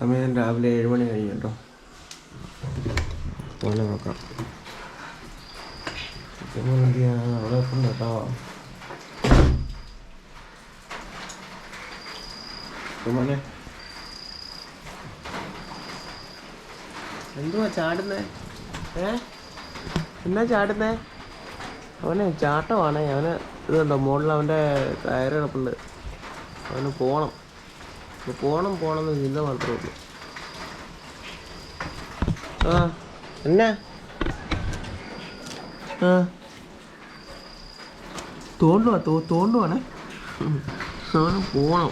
സമയം രാവിലെ ഏഴ് മണി കഴിഞ്ഞു കേട്ടോ പോലെ നോക്കാം അവിടെ കേട്ടോ. മോനെ. എന്തുവാ ചാടുന്നേ? ഏ? എന്നാ ചാടുന്നേ? അവനെ ചാട്ടമാണ് അവന് ഇതുണ്ടോ മുകളിൽ അവന്റെ കയറ് കിടപ്പുണ്ട്. അവന് പോണം. ഇപ്പൊ പോണം പോണം എന്ന് ചിന്ത മാത്രമേ ഉള്ളൂ. ആ എന്നാ? ആ. തോണ്ടുവാ തോ തോണ്ടുവാണേ. അവന് പോണം.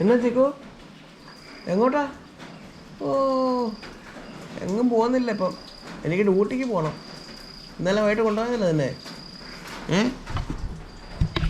എന്നാ ചിക്കു? എങ്ങോട്ടാ? ഓ എങ്ങും പോകുന്നില്ല ഇപ്പം. എനിക്ക് ഡ്യൂട്ടിക്ക് പോകണം ഇന്നലെ വൈകിട്ട് കൊണ്ടുപോയതല്ലേ തന്നെ ഏ?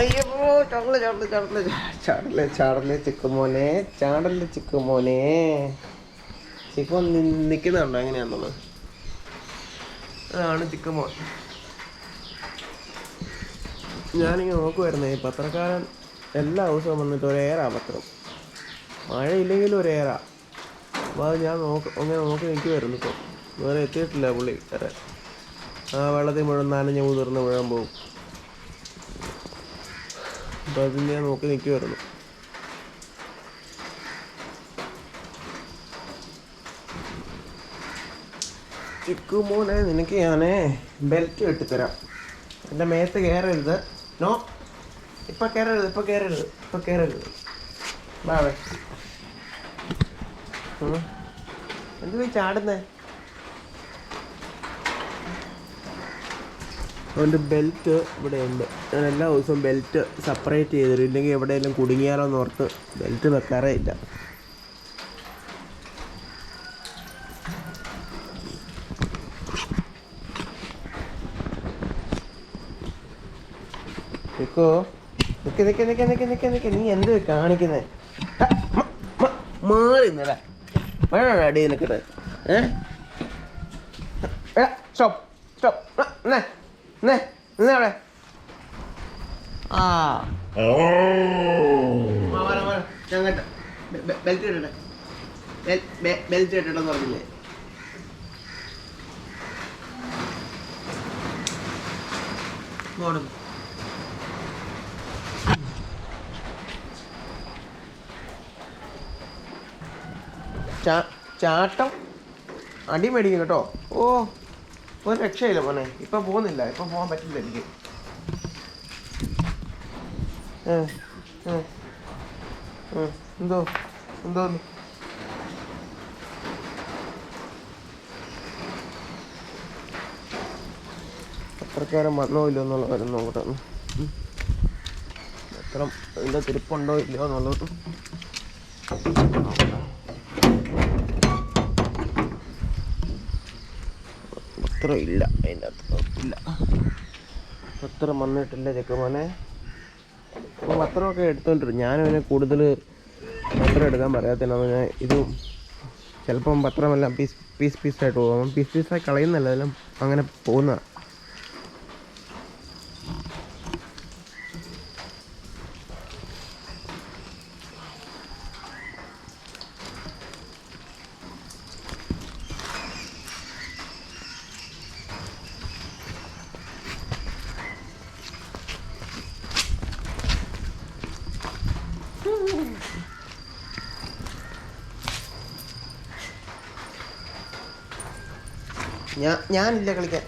അയ്യോ ചാടൽ ചാടൽ ചാടൽ ചാടൽ ചാടൽ ചിക്കുമോനെ ചാടൽ ചിക്കു മോനെ. ചിക്കു നിൽക്കുന്നുണ്ടോ എങ്ങനെയാണെന്നുള്ളത്? അതാണ് ചിക്കുമോൻ ഞാനിങ്ങനെ നോക്കുമായിരുന്നേ പത്രക്കാരൻ എല്ലാ ദിവസവും വന്നിട്ട് ഒരേറാ പത്രം. മഴയില്ലെങ്കിലും ഒരേറാ. അപ്പോൾ അത് ഞാൻ നോക്ക് അങ്ങനെ നോക്കി നിൽക്കുമായിരുന്നു ഇപ്പോൾ വേറെ എത്തിയിട്ടില്ല പുള്ളി ആ വെള്ളത്തിൽ മുഴുവൻ നനഞ്ഞ് മുതിർന്ന് മുഴുവൻ പോകും. അപ്പോൾ അത് ഞാൻ നോക്കി നിൽക്കുമായിരുന്നു ചിക്കു മോനെ നിനക്ക് ഞാനേ ബെൽറ്റ് കെട്ടിത്തരാം എന്റെ മേത്ത് കയറരുത് നോ ഇപ്പൊ കയറരുത് ഇപ്പൊ കയറരുത് ഇപ്പൊ കയറരുത് ബാവേ എന്ത് ചാടുന്നേ? അവന്റെ ബെൽറ്റ് ഇവിടെ ഉണ്ട് ഞാൻ എല്ലാ ദിവസവും ബെൽറ്റ് സെപ്പറേറ്റ് ചെയ്തിട്ട് ഇല്ലെങ്കിൽ എവിടെയെങ്കിലും കുടുങ്ങിയാലോ എന്ന് ഓർത്ത് ബെൽറ്റ് വെക്കാറേ ഇല്ല. നിക്കോ? നിക്ക് നിക്ക് നിക്ക് നിക്ക് നിക്ക് നിക്ക്. നീ എന്ത് കാണിക്കുന്നേ? മാറി നില. വേണം അടി നിൽക്കട്ടെ ഏ? സ്റ്റോപ്പ് സ്റ്റോപ്പ് അവിടെ ആ ഞങ്ങട്ട് ബെൽറ്റ് ഇടട്ടെ ബെൽറ്റ് ഇട്ടിട്ടെന്ന് പറഞ്ഞില്ലേ? ചാ- ചാട്ടം. അടി മേടിക്കും കേട്ടോ. ഓ. ഒരു രക്ഷയില്ല മോനെ. ഇപ്പം പോകുന്നില്ല. ഇപ്പം പോകാൻ പറ്റില്ല എനിക്ക്. എന്തോ എന്തോ അത്രക്കാരം വന്നോ ഇല്ലയോ എന്നുള്ള കാര്യം നോക്കട്ടെ. എത്ര ഇതിന്റെ തിരുപ്പുണ്ടോ ഇല്ലയോ എന്നുള്ളത്. പത്രം ഇല്ല അതിന്റെ അകത്ത് ഇല്ല പത്രം വന്നിട്ടില്ല ചെക്കമോനെ അപ്പോൾ പത്രമൊക്കെ എടുത്തോണ്ടിരും ഞാനും അതിനെ കൂടുതൽ പത്രം എടുക്കാൻ പറയാത്തതിനാണ് ഞാൻ ഇതും ചിലപ്പം പത്രമെല്ലാം പീസ് പീസ് പീസായിട്ട് പോകും. പീസ് പീസായി കളയുന്നല്ല അതെല്ലാം അങ്ങനെ പോകുന്ന ഞാൻ ഞാനില്ല കളിക്കാൻ.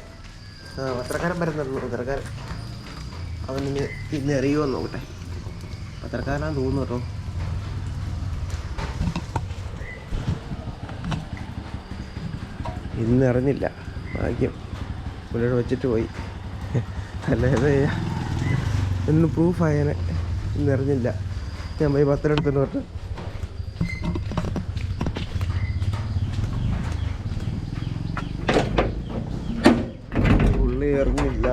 പത്രക്കാരൻ വരുന്നുള്ളൂ പത്രക്കാരൻ. അവൻ ഇനി ഇന്ന് എറിയുമോ നോക്കട്ടെ. പത്രക്കാരനാന്ന് തോന്നുന്നു കേട്ടോ. ഇന്ന് അറിഞ്ഞില്ല ഭാഗ്യം. പുള്ളിയോട് വെച്ചിട്ട് പോയി. അല്ലാതെ ഇന്ന് പ്രൂഫായനെ ഇന്ന് അറിഞ്ഞില്ല ഞാൻ പോയി പത്തനെടുത്തു എടുത്തിട്ട് തൊട്ട് പുള്ളി അറിഞ്ഞില്ല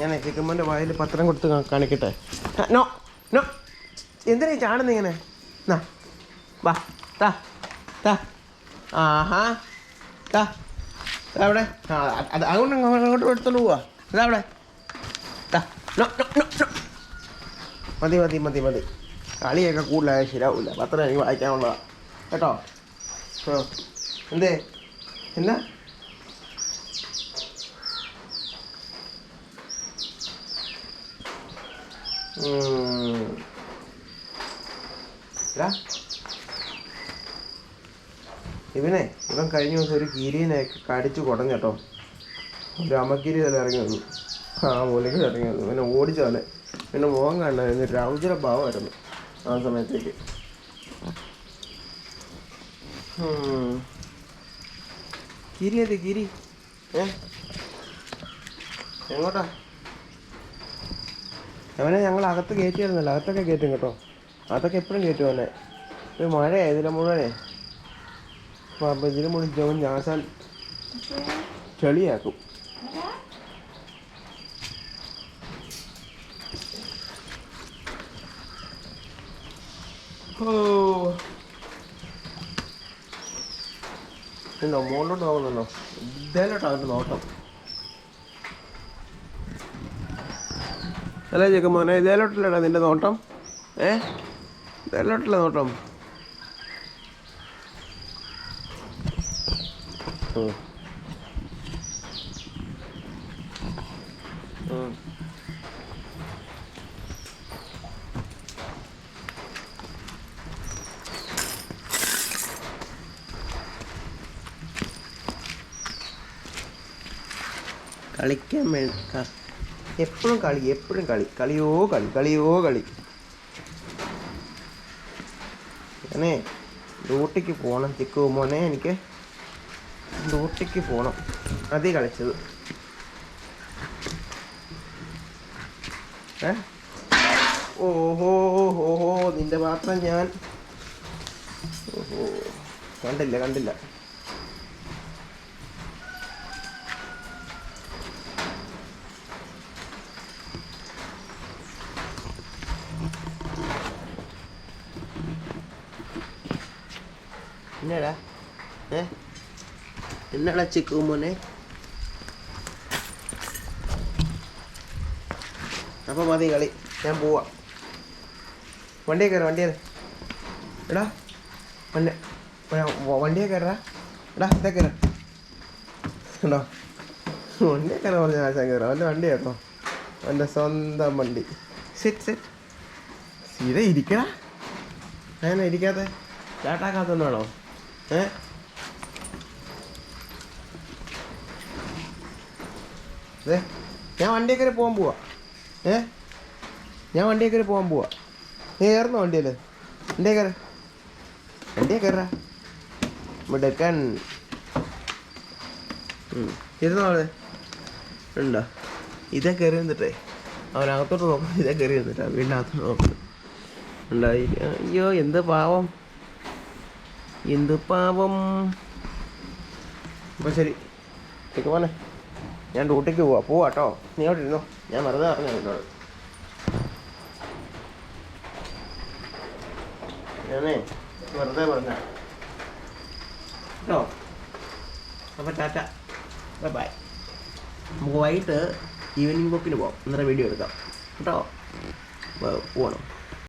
ഞാൻ ചിക്കമ്മന്റെ വായിൽ പത്രം കൊടുത്ത് കാണിക്കട്ടെ. No no. എന്തിനാ ഈ ചാടുന്നത് ഇങ്ങനെ? നാ വാ താ താ. ആഹാ താ അവിടെ. ആ അത് അങ്ങോട്ട് അങ്ങോട്ട് എടുത്തോണ്ട് പോവാ. ഇതാ നോ നോ നോ. മതി മതി മതി മതി. കളിയൊക്കെ കൂടുതലായ ശരിയാവില്ല പത്രം എനിക്ക് വായിക്കാനുള്ളതാണ് കേട്ടോ? ആ എന്തേ? എന്നാ? ഇവനെ ഇവൻ കഴിഞ്ഞ ദിവസം ഒരു കീരിനെ കടിച്ചു കുടഞ്ഞ കേട്ടോ. ഒരു അമക്കിരി തന്നെ ഇറങ്ങി വന്നു. ആ മൂലയ്ക്ക് ഇറങ്ങി വന്നു. പിന്നെ ഓടിച്ചോലെ പിന്നെ മുഖം കാണാൻ രൗദ്ര ഭാവമായിരുന്നു ആ സമയത്തേക്ക്. കിരി അതെ കിരി ഏ? എങ്ങോട്ടാ? അവനെ ഞങ്ങൾ അകത്ത് കയറ്റിയായിരുന്നല്ലോ. അകത്തൊക്കെ കയറ്റും കേട്ടോ. അകത്തൊക്കെ എപ്പോഴും കയറ്റും അവനെ. ഒരു മഴയായി ഇതിലെ മുഴുവനെ. അപ്പം ഇതിലെ മുഴുവൻ ജോൺ ഞാസാൻ ചെളിയാക്കും. ഉണ്ടോ മുകളിലോട്ട് നോക്കുന്നുണ്ടോ ഇതേലോട്ട് അതിന്റെ നോട്ടം. അല്ലേ ചെക്ക മോനെ ഇതേലോട്ടില്ലടാ നിന്റെ നോട്ടം? ഏ? ഇതേലോട്ടില്ല നോട്ടം? കളിക്കാൻ വേ എപ്പോഴും കളി എപ്പോഴും കളി. കളിയോ കളി കളിയോ കളി. ഞാനേ ഡ്യൂട്ടിക്ക് പോകണം ചിക്കു മോനെ എനിക്ക് ഡ്യൂട്ടിക്ക് പോകണം അതേ കളിച്ചത്. ഓഹോ ഓഹോ നിന്റെ മാത്രം ഞാൻ. ഓഹോ കണ്ടില്ല കണ്ടില്ല. എന്നടാ ഏ? എന്നടാ ചിക്കു മോനെ. അപ്പൊ മതി കളി. ഞാൻ പോവാ. വണ്ടിയെ കയറ വണ്ടിയെ എടാ. വണ്ടി വണ്ടിയെ കയറാ എടാ ഇതേ കയറാൻ പറഞ്ഞ ആശാൻ കയറാം. അവന്റെ വണ്ടി കേട്ടോ. അവന്റെ സ്വന്തം വണ്ടി. Set set. സീത ഇരിക്കടാ. അങ്ങനെ ഇരിക്കാതെ ചാട്ടാക്കാത്തന്നാണോ ഏ? ദേ, ഞാൻ വണ്ടിയൊക്കെ പോകാൻ പോവാ. ഏ? ഞാൻ വണ്ടിയൊക്കെ പോകാൻ പോവാ. നീ കയറുന്നോ വണ്ടിയിൽ വണ്ടിയെ കയറ. വണ്ടിയെ കയറാ മിടുക്കൻ. ഇരുന്നോ അവിടെ ഉണ്ടോ? ഇതേ കയറി നിന്നിട്ടേ. അവനകത്തോട്ട് നോക്കുന്നു ഇതേ കയറി നിന്നിട്ടാ. വീടിനകത്തോട്ട് നോക്കുന്നു. ഉണ്ടായി അയ്യോ എന്ത് പാവം. എന്ത് പാവം? അപ്പോൾ ശരി. ഇതൊക്കെ പോനെ ഞാൻ ഡ്യൂട്ടിക്ക് പോവാ. പോവാ കേട്ടോ നീ അവിടെ ഇരുന്നോ. ഞാൻ വെറുതെ പറഞ്ഞു എന്നോട് ഞാനേ വെറുതെ പറഞ്ഞ കേട്ടോ അപ്പോൾ ടാറ്റ. ബൈ നമുക്ക് വൈകിട്ട് ഈവനിങ് വോക്കിന് പോവാം. അന്നേരം വീഡിയോ എടുക്കാം. കേട്ടോ പോകണം